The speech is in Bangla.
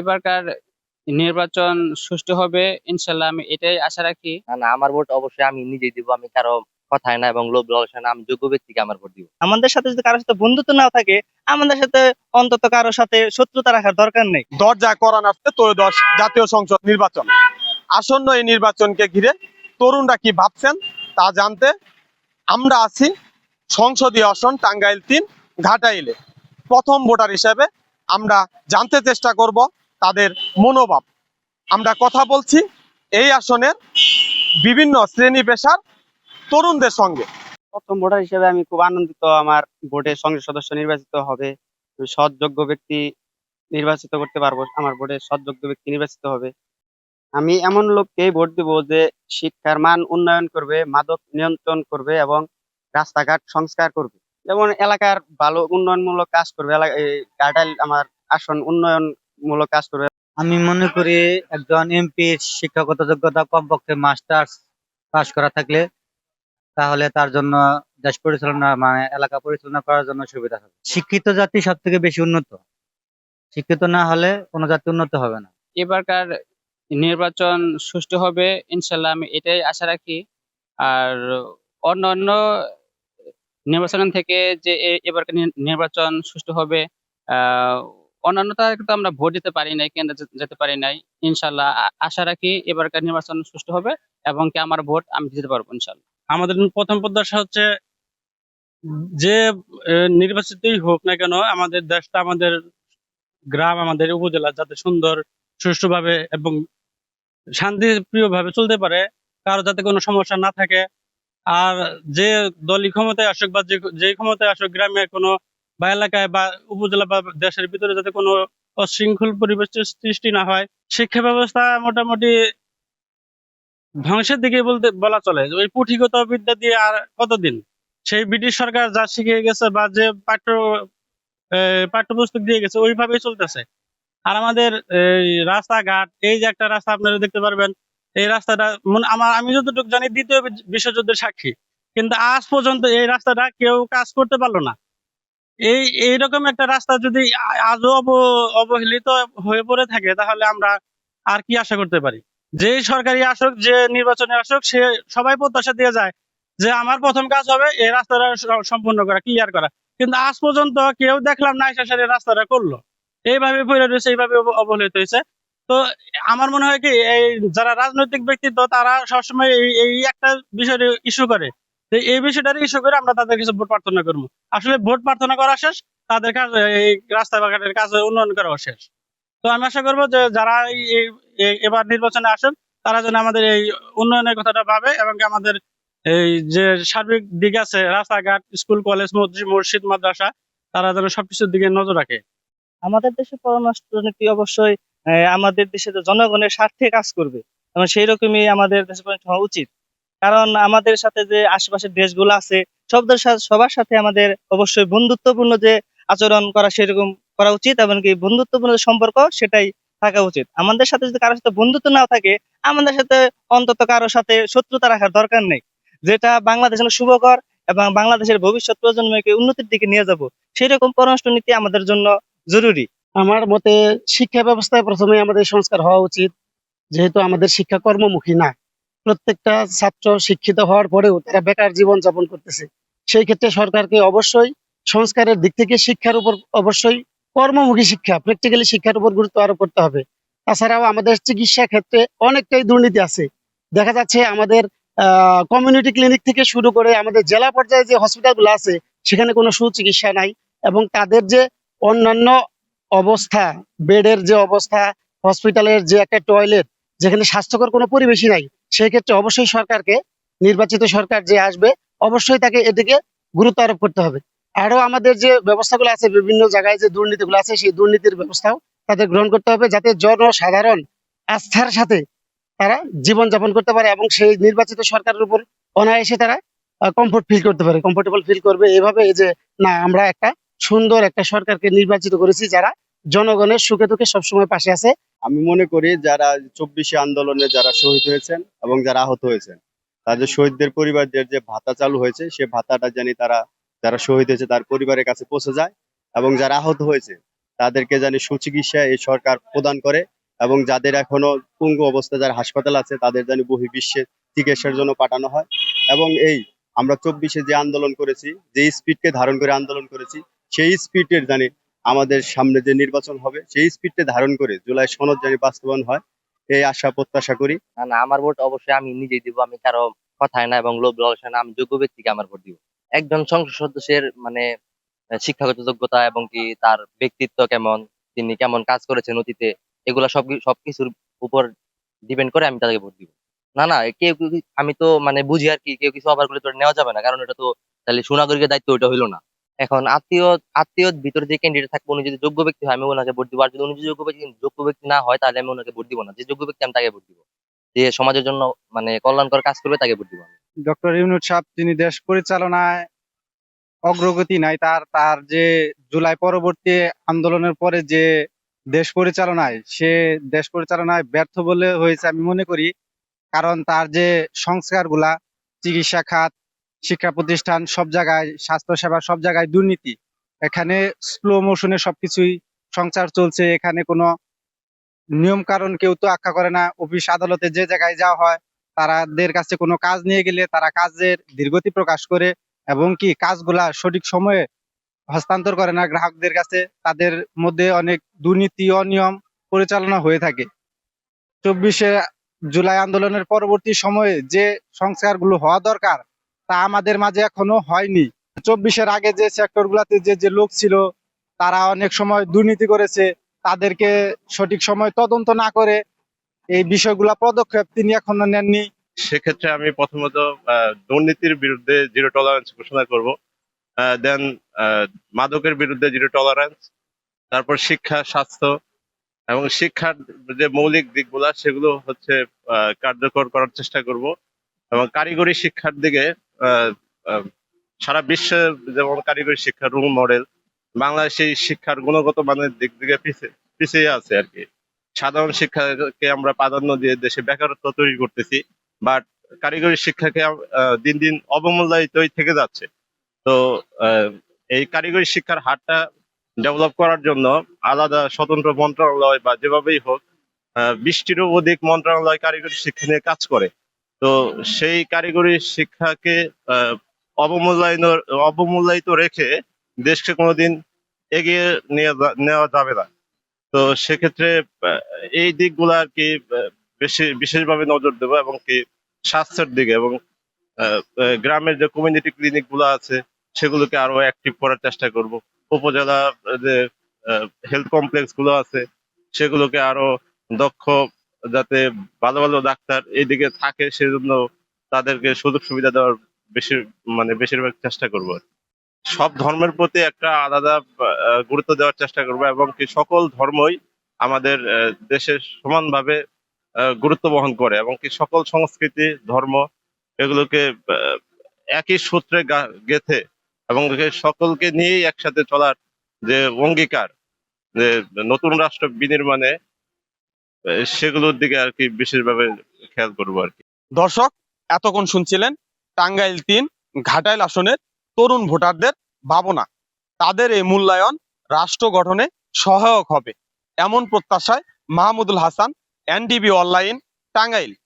এবারকার নির্বাচন সুষ্ঠু হবে ইনশাল্লাহ আমি এটাই আশা রাখি। না না আমার ভোট অবশ্যই আমি নিজেই দিব আমি কারও কথায় না এবং লোভ লালসা না আমি যোগ্য ব্যক্তিকে আমার ভোট দিব। আমাদের সাথে যদি কারোর সাথে বন্ধুত্ব না থাকে আমাদের সাথে অন্তত কারোর সাথে শত্রুতা রাখার দরকার নেই। দরজা করান আসছে ত্রয়োদশ জাতীয় সংসদ নির্বাচন। আসন্ন এই নির্বাচনকে ঘিরে তরুণরা কি ভাবছেন তা জানতে আমরা আছি সংসদীয় আসন টাঙ্গাইল তিন ঘাটাইলে। প্রথম ভোটার হিসেবে আমরা জানতে চেষ্টা করব তাদের মনোভাব। আমরা কথা বলছি এই আসনের বিভিন্ন শ্রেণি পেশার তরুণদের সঙ্গে। প্রথম ভোটার হিসেবে আমি খুব আনন্দিত আমার ভোটের সংসদ সদস্য নির্বাচিত হবে। আমি সৎ যোগ্য ব্যক্তি নির্বাচিত করতে পারব, আমার ভোটে সৎ যোগ্য ব্যক্তি নির্বাচিত হবে। আমি এমন লোককে ভোট দিব যে শিক্ষার মান উন্নয়ন করবে, মাদক নিয়ন্ত্রণ করবে এবং রাস্তাঘাট সংস্কার করবে। যেমন এলাকার ভালো উন্নয়নমূলক কাজ করবে, এলাকা গার্ডাইল আমার আসন উন্নয়নমূলক কাজ করবে আমি মনে করি একজন এমপির শিক্ষাগত যোগ্যতা কমপক্ষে মাস্টার্স পাশ করা থাকলে তাহলে তার জন্য দেশ পরিচালনা মানে এলাকা পরিচালনা করার জন্য সুবিধা হবে। শিক্ষিত জাতি সব থেকে বেশি উন্নত। শিক্ষিত না হলে কোনো জাতি উন্নত হবে না। এবারকার নির্বাচন সুষ্ঠু হবে ইনশাল্লাহ আমি এটাই আশা রাখি। আর অন্যান্য নির্বাচন থেকে যে এবারকার নির্বাচন সুষ্ঠু হবে আহ অন্যান্যতা কিন্তু আমরা ভোট দিতে পারি নাই, কেন্দ্রে যেতে পারি নাই। ইনশাল্লাহ আশা রাখি এবারকার নির্বাচন সুষ্ঠু হবে এবং কি আমার ভোট আমি দিতে পারব ইনশাল্লাহ। আমাদের প্রথম প্রত্যাশা হচ্ছে যে নির্বাচিতই হোক না কেন, আমাদের দেশটা, আমাদের গ্রাম, আমাদের উপজেলা যাতে সুন্দর, সুষ্ঠুভাবে এবং শান্তিপ্রিয় ভাবে চলতে পারে, কারও যাতে কোনো সমস্যা না থাকে। আর যে দলই ক্ষমতায় আসুক বা যে ক্ষমতায় আসুক গ্রামে কোনো বা এলাকায় বা উপজেলা বা দেশের ভিতরে যাতে কোনো অশৃঙ্খল পরিবেশ সৃষ্টি না হয়, শিক্ষা ব্যবস্থা মোটামুটি ধ্বংসের দিকে বলতে বলা চলে। ওই পুঁথিগত বিদ্যা দিয়ে আর কতদিন? সেই ব্রিটিশ সরকার যা শিখে গেছে বা যে পাঠ্য পাঠ্যপুস্তক দিয়ে গেছে, ওইভাবেই চলতেছে। আর আমাদের এই রাস্তাঘাট, এই যে একটা রাস্তা আপনারা দেখতে পারবেন, এই রাস্তাটা আমার, আমি যতটুকু জানি দ্বিতীয় বিশ্বযুদ্ধের সাক্ষী। কিন্তু আজ পর্যন্ত এই রাস্তাটা কেউ কাজ করতে পারল না। এই, এইরকম একটা রাস্তা যদি আজও অব- অবহেলিত হয়ে পড়ে থাকে, তাহলে আমরা আর কি আশা করতে পারি? যে সরকারি আসুক, যে নির্বাচনে আসুক, সে সবাই প্রত্যাশা দিয়ে যায় যে আমার প্রথম কাজ হবে এই রাস্তাটা সম্পূর্ণ করা ক্লিয়ার করা। কিন্তু আজ পর্যন্ত কেউ দেখলাম না এসে রাস্তাটা করল। এইভাবে পড়ে রয়েছে, এইভাবে অবহেলিত হয়েছে। তো আমার মনে হয় কি, এই যারা রাজনৈতিক ব্যক্তিত্ব, তারা সবসময় এই একটা বিষয় ইস্যু করে। তো এই বিষয়টার ইস্যু করে আমরা তাদের কিছু ভোট প্রার্থনা করব। আসলে ভোট প্রার্থনা করা শেষ, তাদের কাজ, এই রাস্তাঘাটের কাজ উন্নয়ন করা শেষ। তো আমি আশা করব যে যারা এবার নির্বাচনে আসুন, তারা যেন আমাদের এই উন্নয়নের কথাটা ভাবে এবং আমাদের এই যে সার্বিক দিক আছে, রাস্তাঘাট, স্কুল, কলেজ, মসজিদ মাদ্রাসা, তারা যেন সবকিছুর দিকে নজর রাখে। আমাদের দেশে পররাষ্ট্রনীতি অবশ্যই আমাদের দেশে জনগণের স্বার্থে কাজ করবে। এবং সেই রকমই আমাদের দেশে হওয়া উচিত। কারণ আমাদের সাথে যে আশেপাশের দেশগুলো আছে, সবদের সাথে সবার সাথে আমাদের অবশ্যই বন্ধুত্বপূর্ণ যে আচরণ করা সেরকম করা উচিত এবং কি বন্ধুত্বপূর্ণ সম্পর্ক সেটাই থাকা উচিত। আমাদের সাথে যদি কারোর সাথে বন্ধুত্ব নাও থাকে, আমাদের সাথে অন্তত কারোর সাথে শত্রুতা রাখার দরকার নেই। যেটা বাংলাদেশের শুভকর এবং বাংলাদেশের ভবিষ্যৎ প্রজন্মকে উন্নতির দিকে নিয়ে যাব সেই রকম পররাষ্ট্রনীতি আমাদের জন্য জরুরি। আমার মতে শিক্ষা ব্যবস্থায় প্রথমে আমাদের সংস্কার হওয়া উচিত, যেহেতু আমাদের শিক্ষা কর্মমুখী না। প্রত্যেকটা ছাত্র শিক্ষিত হওয়ার পরেও তারা বেকার জীবন যাপন করতেছে। সেই ক্ষেত্রে সরকারকে অবশ্যই সংস্কারের দিক থেকে শিক্ষার উপর অবশ্যই কর্মমুখী শিক্ষা প্র্যাকটিক্যালি শিক্ষার উপর গুরুত্ব আরোপ করতে হবে। তাছাড়াও আমাদের চিকিৎসা ক্ষেত্রে অনেকটাই দুর্নীতি আছে। দেখা যাচ্ছে আমাদের কমিউনিটি ক্লিনিক থেকে শুরু করে আমাদের জেলা পর্যায়ে যে হসপিটালগুলো আছে, সেখানে কোনো সুচিকিৎসা নাই এবং তাদের যে অন্যান্য অবস্থা বেডের যে অবস্থা হসপিটালের যে একটা টয়লেট যেখানে স্বাস্থ্যকর কোনো পরিবেশই নাই সেই ক্ষেত্রে অবশ্যই সরকারকে, নির্বাচিত সরকার যে আসবে, অবশ্যই তাকে এদিকে গুরুত্ব আরোপ করতে হবে। আরও আমাদের যে ব্যবস্থাগুলো আছে, বিভিন্ন জায়গায় যে দুর্নীতিগুলো আছে, সেই দুর্নীতির ব্যবস্থাও তাদের গ্রহণ করতে হবে যাতে জনসাধারণ আস্থার সাথে তারা জীবনযাপন করতে পারে এবং সেই নির্বাচিত সরকারের উপর অনায়াসে তারা কমফোর্ট ফিল করতে পারে। কমফোর্টেবল ফিল করবে। এভাবে যে, না, আমরা একটা সুন্দর একটা সরকারকে নির্বাচিত করেছি যারা জনগণের সুখে দুঃখে সবসময় পাশে আছে। আমি মনে করি যারা চব্বিশে আন্দোলনে যারা শহীদ হয়েছেন এবং যারা আহত হয়েছেন, তাদের শহীদদের পরিবারদের যে ভাতা চালু হয়েছে, সে ভাতাটা জানি তারা, যারা শহীদ হয়েছে তার পরিবারের কাছে পৌঁছে যায় এবং যারা আহত হয়েছে, তাদেরকে জানি সুচিকিৎসা এই সরকার প্রদান করে এবং যাদের এখনও পঙ্গু অবস্থা, যারা হাসপাতাল আছে, তাদের জানি বহির্বিশ্বে চিকিৎসার জন্য পাঠানো হয়। এবং এই আমরা চব্বিশে যে আন্দোলন করেছি, যে স্পিডকে ধারণ করে আন্দোলন করেছি, সেই স্পিডের জানি আমাদের সামনে যে নির্বাচন হবে, সেই স্পিডকে ধারণ করে জুলাই সনদ জানি বাস্তবায়ন হয়, এই আশা, প্রত্যাশা করি। না না, আমার ভোট অবশ্যই আমি নিজেই দিব, আমি কারও কথায় না এবং লোভ লালসা না, আমি যোগ্য ব্যক্তিকে আমার ভোট দিব। একজন সংসদ সদস্যের মানে শিক্ষাগত যোগ্যতা এবং কি তার ব্যক্তিত্ব কেমন, তিনি কেমন কাজ করেছেন অতীতে, এগুলা সব সবকিছুর উপর ডিপেন্ড করে আমি তাদেরকে ভোট দিব। না না, কেউ আমি তো মানে বুঝি আর কি, কেউ কিছু অফার করে নেওয়া যাবে না, কারণ এটা তো তাহলে সুনাগরিকের দায়িত্ব, ওইটা হইল না। এখন আত্মীয় আত্মীয় ভিতরে যে ক্যান্ডিডেট থাকবে, উনি যদি যোগ্য ব্যক্তি হয়, আমি ওনাকে ভোট দিব। আর যদি উনি যদি যোগ্য ব্যক্তি যোগ্য ব্যক্তি না হয়, তাহলে আমি ওনাকে ভোট দিব না। যে যোগ্য ব্যক্তি, আমি তাকে ভোট দিব। যে সমাজের জন্য মানে কল্যাণকর কাজ করবে, তাকে ভোট দিব ডক্টর ইউনুস সাহেব, তিনি দেশ পরিচালনায় অগ্রগতি নাই, তার তার যে জুলাই পরবর্তী আন্দোলনের পরে যে দেশ পরিচালনায়, সে দেশ পরিচালনায় ব্যর্থ বলে হয়েছে আমি মনে করি। কারণ তার যে সংস্কারগুলা, চিকিৎসা খাত শিক্ষা প্রতিষ্ঠান, সব জায়গায়, স্বাস্থ্যসেবা, সব জায়গায় দুর্নীতি। এখানে স্লো মোশনে সবকিছুই সংসার চলছে, এখানে কোনো নিয়ম কারণ কেউ তো আখ্যা করে না। অফিস আদালতে যে জায়গায় যাওয়া হয়, তারাদের কাছে কোনো কাজ নিয়ে গেলে তারা কাজের দীর্ঘতি প্রকাশ করে এবং কি কাজগুলা সঠিক সময়ে হস্তান্তর করে না। গ্রাহকদের কাছে তাদের মধ্যে অনেক দুর্নীতি, অনিয়ম পরিচালনা হয়ে থাকে। চব্বিশে জুলাই আন্দোলনের পরবর্তী সময়ে যে সংস্কারগুলো হওয়া দরকার তা আমাদের মাঝে এখনও হয়নি। চব্বিশের আগে যে সেক্টরগুলোতে যে যে লোক ছিল, তারা অনেক সময় দুর্নীতি করেছে। তাদেরকে সঠিক সময় তদন্ত না করে এই বিষয়গুলা পদক্ষেপ তিনি এখনও নেননি। সেক্ষেত্রে আমি প্রথমত দুর্নীতির বিরুদ্ধে জিরো টলারেন্স ঘোষণা করব। দেন মাদকের বিরুদ্ধে জিরো টলারেন্স তারপর শিক্ষা, স্বাস্থ্য এবং শিক্ষার যে মৌলিক দিকগুলা, সেগুলো হচ্ছে কার্যকর করার চেষ্টা করব। এবং কারিগরি শিক্ষার দিকে সারা বিশ্বে যেমন কারিগরি শিক্ষার রোল মডেল বাংলাদেশে এই শিক্ষার গুণগত মানের দিক থেকে পিছিয়ে আছে আর কি। সাধারণ শিক্ষাকে আমরা প্রাধান্য দিয়ে দেশে বেকারত্ব তৈরি করতেছি বাট কারিগরি শিক্ষাকে দিন দিন অবমূল্যায়িতই থেকে যাচ্ছে। তো এই কারিগরি শিক্ষার হারটা ডেভেলপ করার জন্য আলাদা স্বতন্ত্র মন্ত্রণালয় বা যেভাবেই হোক বিশটিরও অধিক মন্ত্রণালয় কারিগরি শিক্ষা নিয়ে কাজ করে। তো সেই কারিগরি শিক্ষাকে অবমূল্যায়ন, অবমূল্যায়িত রেখে দেশকে কোনোদিন এগিয়ে নিয়ে নেওয়া যাবে না। তো সেক্ষেত্রে এই দিকগুলো আর কি বেশি, বিশেষভাবে নজর দেবো এবং কি স্বাস্থ্যের দিকে এবং গ্রামের যে কমিউনিটি ক্লিনিকগুলো আছে, সেগুলোকে আরও অ্যাক্টিভ করার চেষ্টা করব। উপজেলা যে হেলথ কমপ্লেক্সগুলো আছে, সেগুলোকে আরও দক্ষ যাতে ভালো ভালো ডাক্তার এইদিকে থাকে, সেজন্য তাদেরকে সুযোগ সুবিধা দেওয়ার বেশি মানে বেশিরভাগ চেষ্টা করব সব ধর্মের প্রতি একটা আলাদা গুরুত্ব দেওয়ার চেষ্টা করব এবং কি সকল ধর্মই আমাদের দেশে সমানভাবে গুরুত্ব বহন করে এবং কি সকল সংস্কৃতি, ধর্ম এগুলোকে একই সূত্রে গেথে এবং সকলকে নিয়েই একসাথে চলার যে অঙ্গীকার, যে নতুন রাষ্ট্র বিনির্মাণে সেগুলোর দিকে আর কি বিশেষভাবে খেয়াল করব আর কি। দর্শক, এতক্ষণ শুনছিলেন টাঙ্গাইল তিন, ঘাটাইল আসনের তরুণ ভোটারদের ভাবনা। তাদের এই মূল্যায়ন রাষ্ট্র গঠনে সহায়ক হবে। এমন প্রত্যাশায় মাহমুদুল হাসান, এনডিবি অনলাইন, টাঙ্গাইল।